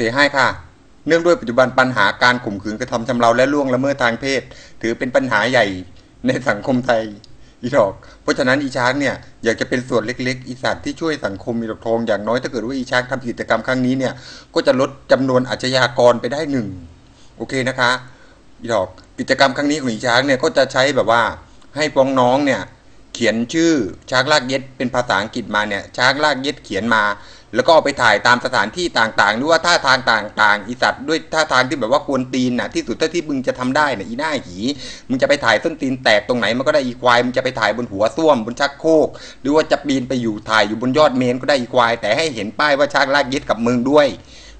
เสียให้ค่ะ เนื่องด้วยปัจจุบันปัญหาการข่มขืนกระทำชำเราและล่วงละเมิดทางเพศ ถือเป็นปัญหาใหญ่ในสังคมไทยอีดอก เพราะฉะนั้นอีช้างเนี่ยอยากจะเป็นส่วนเล็ก ๆ อีสัตว์ที่ช่วยสังคมอีดอกทองอย่างน้อยถ้าเกิดว่าอีช้างทำกิจกรรมครั้งนี้เนี่ยก็จะลดจำนวนอาชญากรไปได้หนึ่งโอเคนะคะอีดอกกิจกรรมครั้งนี้ของอีช้างเนี่ยก็จะใช้แบบว่าให้พ้องน้องเนี่ย เขียนชื่อช้างลากเย็ดเป็นภาษาอังกฤษมาเนี่ยช้างลากเย็ดเขียนมา แล้วก็เอาไปถ่ายตามสถานที่ต่างๆหรือว่าท่าทางต่างๆอีสัตว์ด้วยท่าทางที่แบบว่ากวนตีนน่ะที่สุดเท่าที่มึงจะทำได้น่ะอีหน้าหีมึงจะไปถ่ายส้นตีนแตกตรงไหนมันก็ได้อีควายมึงจะไปถ่ายบนหัวส้วมบนชักโครกหรือว่าจะปีนไปอยู่ถ่ายอยู่บนยอดเมนก็ได้อีควาย แต่ให้เห็นป้ายว่าช้างลากเย็ดกับมึงด้วย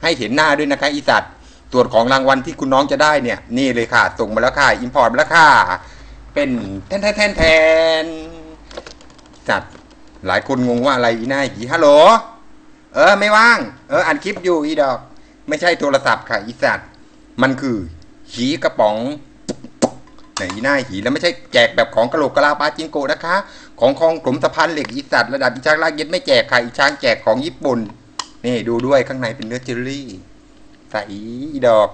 ให้เห็นหน้าด้วยนะคะอีสัตว์ส่วนของรางวัลที่คุณน้องจะได้เนี่ยนี่เลยค่ะส่งมาแล้วค่ะอิมพอร์ตมาแล้วค่ะเป็นแทนแทนแทน แทนสัตว์หลายคนงงว่าอะไรอีหน้าหีฮัลโหล เออ ไม่ว่าง เอออ่านคลิปอยู่อีดอก ไม่ใช่โทรศัพท์ค่ะอีสัตว์มันคือ หีกระป๋องไหนหน้าหีแล้วไม่ใช่แจกแบบของกระโหลกกะลาปาจิงโกะนะคะ ของคลองกลมสะพานเหล็กอีสัตว์ระดับอีช้างลากเย็ดไม่แจกค่ะอีช้างแจกของญี่ปุ่น นี่ดูด้วยข้างในเป็นเนื้อเจลลี่ใส่อีดอก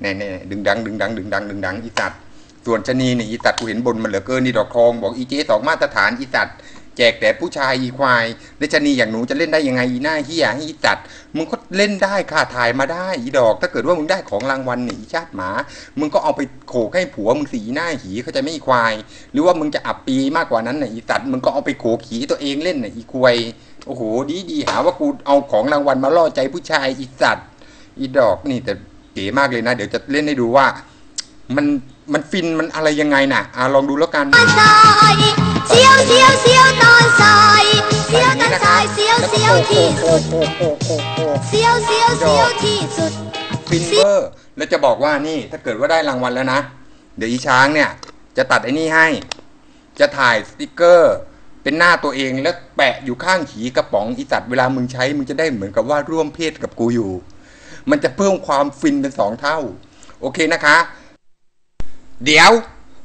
แน่ๆดึงดังดึงดังดึงดังดึงดังอีสัตว์ส่วนชะนีนี่อีสัตว์กูเห็นบนมันเหลือเกินนี่ดอกทองบอกอีเจสองมาตรฐานอีสัตว์ จกแต่ผู้ชายอีควายแลชนีอย่างหนูจะเล่นได้ยังไงอีหน้าเฮียให้อีสัตว์มึงก็เล่นได้ค่ะถ่ายมาได้อีดอก ถ้าเกิดว่ามึงได้ของรางวัลหนี่อีชาติหมา มึงก็เอาไปโขกให้ผัวมึงสีหน้าหีเขาจะไม่อีควาย หรือว่ามึงจะอับปีมากกว่านั้นน่ะอีสัตมึงก็เอาไปโขกขีตัวเองเล่นน่ะอีควายโอ้โหดีดีหาว่ากูเอาของรางวัลมาล่อใจผู้ชายอีสัตว์อีดอกนี่แต่เก๋มากเลยนะ เดี๋ยวจะเล่นให้ดูว่ามัน มันฟินมันอะไรยังไงน่ะอะลองดูแล้วกันตอนทรายเสียวเสียวเสียวตอนทรายเสียวตอนทรายเสียวเสียวที่สุดเสียวเสียวเสียวที่สุดฟินเวอร์แล้วจะบอกว่านี่ถ้าเกิดว่าได้รางวัลแล้วนะ เดี๋ยวอีช้างเนี่ยจะตัดไอ้นี่ให้ จะถ่ายสติกเกอร์ เป็นหน้าตัวเองแล้วแปะอยู่ข้างขีกระป๋องอีสัตว์เวลามึงใช้มึงจะได้เหมือนกับว่าร่วมเพศกับกูอยู่ มันจะเพิ่มความฟินเป็นสองเท่า โอเคนะคะ เดี๋ยว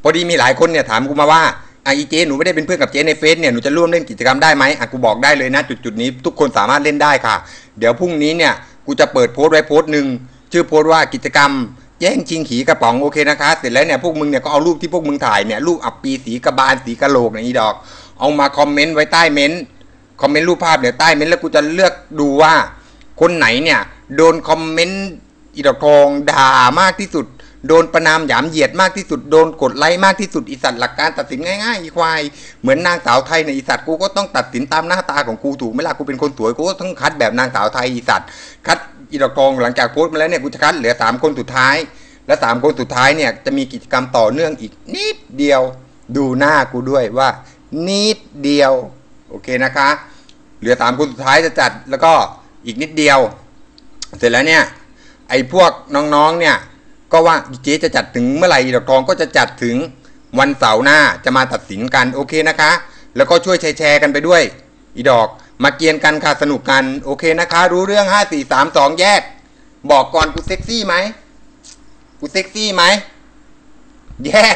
พอดีมีหลายคนเนี่ยถามกูมาว่าอะอีเจหนูไม่ได้เป็นเพื่อนกับเจในเฟซเนี่ยหนูจะร่วมเล่นกิจกรรมได้ไหมอะกูบอกได้เลยนะจุดจุดนี้ทุกคนสามารถเล่นได้ค่ะ เดี๋ยวพรุ่งนี้เนี่ยกูจะเปิดโพสต์ไว้โพสต์หนึ่งชื่อโพสต์ว่ากิจกรรมแย่งชิงขีกระป๋องโอเคนะคะ เสร็จแล้วเนี่ยพวกมึงเนี่ยก็เอารูปที่พวกมึงถ่ายเนี่ยรูปอับปีสีกระบาลสีกระโหลกเนี่ยอีดอก เอามาคอมเมนต์ไว้ใต้เม้นต์คอมเมนต์รูปภาพเนี่ยใต้เม้นต์แล้วกูจะเลือกดูว่า คนไหนเนี่ยโดนคอมเมนต์อีดอกทองด่ามากที่สุด โดนประนามหยามเหยียดมากที่สุดโดนกดไลค์มากที่สุดอีสัตว์หลักการตัดสินง่ายๆอีควายเหมือนนางสาวไทยในอีสัตว์กูก็ต้องตัดสินตามหน้าตาของกูถูกไหมล่ะกูเป็นคนสวยกูก็ต้องคัดแบบนางสาวไทยอีสัตว์คัดอีดอกทองหลังจากโพสต์มาแล้วเนี่ยกูจะคัดเหลือสามคนสุดท้าย และสามคนสุดท้ายเนี่ยจะมีกิจกรรมต่อเนื่องอีกนิดเดียว ดูหน้ากูด้วยว่า นิดเดียวโอเคนะคะ เหลือสามคนสุดท้ายจะจัดแล้วก็อีกนิดเดียว เสร็จแล้วเนี่ยไอ้พวกน้องๆเนี่ย ก็ว่าเจ๊จะจัดถึงเมื่อไหร่ดอกทองก็จะจัดถึงวันเสาร์หน้าจะมาตัดสินกันโอเคนะคะ แล้วก็ช่วยแชร์กันไปด้วย อีดอกมาเกียนกันค่ะสนุกกันโอเคนะคะ รู้เรื่องห้าสี่สามสองแยก บอกก่อนกูเซ็กซี่ไหมกูเซ็กซี่ไหมแยก